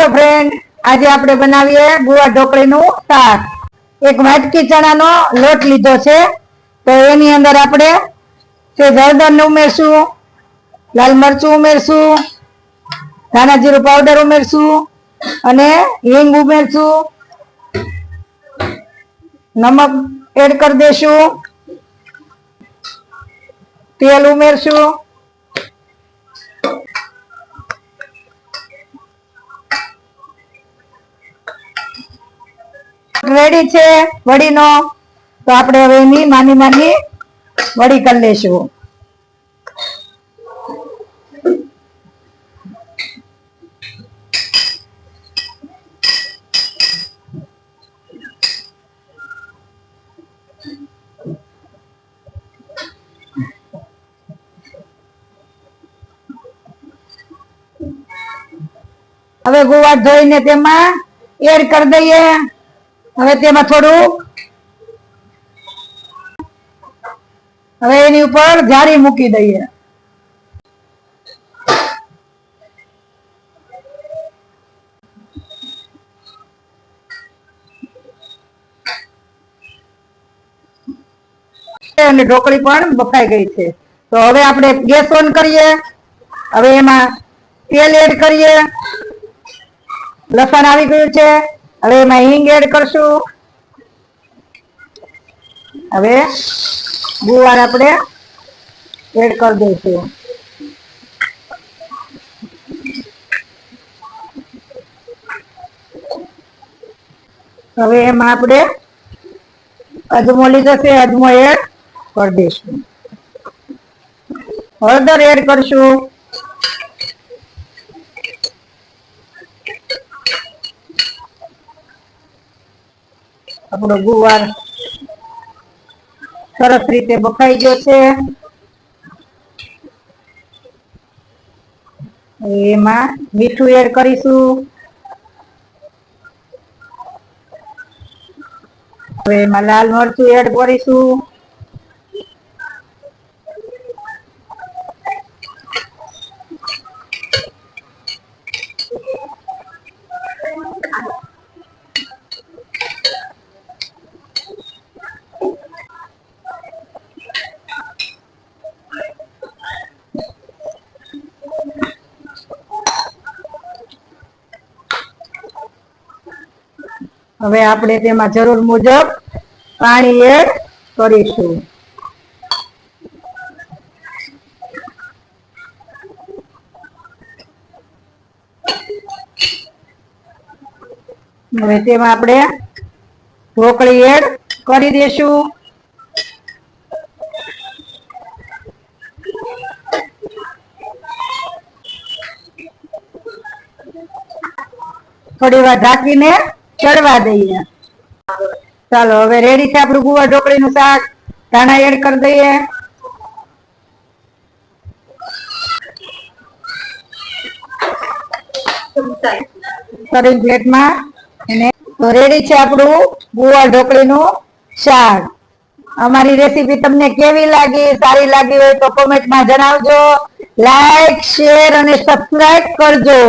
હાલો friend આજે આપણે બનાવીએ ગુવા ઢોકળીનું શાક. એક વાટકી ચણાનો લોટ લીધો છે. તો એની અંદર આપણે તે હળદરને ઉમેરશું, લાલ મરચું ઉમેરશું, ધાણા જીરું પાવડર ઉમેરશું અને હિંગ ઉમેરશું. નમક એડ કરી દેશું. તેલ ઉમેરશું. રેડી છે વડીનો? તો આપણે હવે એની નાની નાની વડી કરી લેશું. હવે ગુવાર ધોઈને તેમાં એડ કરી દઈએ. હવે તેમાં થોડું હવે એની ઉપર જાળી મૂકી દઈએ. અને ઢોકળી પણ બફાઈ ગઈ છે. તો હવે આપણે ગેસ ઓન કરીએ. હવે એમાં તેલ એડ કરીએ. લસણ આવી ગયું છે. હવે એમાં હિંગ એડ કરશું. હવે ગુવાર આપણે એડ કરી દઈશું. હવે એમાં આપણે અજમો લીધો છે, અજમો એડ કરી દઈશું. હળદર એડ કરશું. આપણો ગુવાર સરસ રીતે બફાઈ ગયો છે. એમાં મીઠું એડ કરીશું. હવે એમાં લાલ મરચું એડ કરીશું. હવે આપણે તેમાં જરૂર મુજબ પાણી એડ કરીશું. હવે તેમાં આપણે ઢોકળી એડ કરી દેશું. થોડી વાર ઢાંકીને ચડવા દઈએ. ચાલો, હવે રેડી છે આપણું ગુવા ઢોકળી નું શાક? ધાણા એડ કરી દઈએ. સર્વિંગ પ્લેટમાં. અને તો રેડી છે આપણું ગુવા ઢોકળી નું શાક. અમારી રેસીપી તમને કેવી લાગી, સારી લાગી હોય તો કોમેન્ટમાં જણાવજો. લાઈક શેર અને સબસ્ક્રાઇબ કરજો.